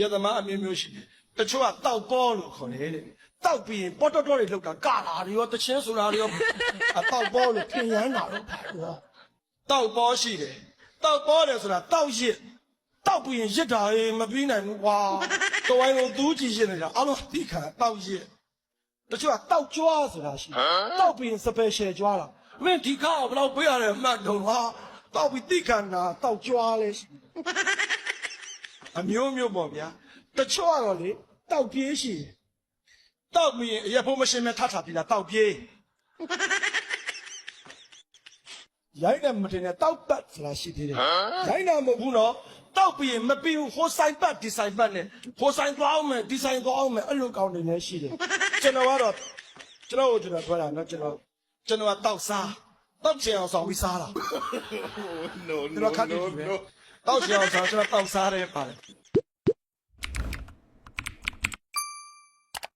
ရသမားအမျိုးမျိုးရှိတယ်တချို့ကတောက်ပေါ်လို့ခေါ်တယ်တဲ့တောက်ပြီးရင်ပေါ်တော်တော်တွေလောက်တာကလာတွေရောတချင်းဆိုတာတွေရောအတောက်ပေါ်လို့ထင်ရမ်းတာတော့ပါတော့တောက်ပေါ်ရှိတယ်တောက်ပေါ်တယ်ဆိုတာတောက်ရစ်တောက်ပြီးရင်ရစ်တာအေးမပြီးနိုင်ဘူးကွာတဝိုင်းလုံးသူးကြည့်ရှင်းနေတာအလုံးတိခါတောက်ရစ်တချို့ကတောက်ကြွားဆိုတာရှိတယ်တောက်ပြီးရင် special ကြွားတာမင်းဒီခါဘယ်လောက်ပေးရလဲမှတ်တော့ဟာတောက်ပြီးတိခါနာတောက်ကြွားလဲရှိတယ် အမျိုးမျိုးပေါ့ဗျာတချို့ကတော့လေတောက်ပြေးရှိတယ်တောက်ပြီးရင်အရက်ဖို့မရှင်းမဲ့ထထပြီးတာတောက်ပြေးရိုက်တယ်မတင်နဲ့တောက်ပတ်ဆိုတာရှိသေးတယ်ရိုက်တာမဟုတ်ဘူးနော်တောက်ပြီးရင်မပြီးဘူးဟိုဆိုင်ပတ်ဒီဆိုင်ပတ်နဲ့ဟိုဆိုင်သွားအောင်မယ်ဒီဆိုင်သွားအောင်မယ်အဲ့လိုကောင်းနေနေရှိတယ်ကျွန်တော်ကတော့ကျွန်တော်ကိုကျွန်တော်ပြောတာနော်ကျွန်တော်ကျွန်တော်ကတောက်စားတောက်ချင်အောင်ဆောင်ပြီးစားတာ no ကျွန်တော်ခ တ်တယ်ဒီပဲတောက်ချင်အောင်ဆောင်ကျွန်တော်တောက်စားတယ်ပါတယ်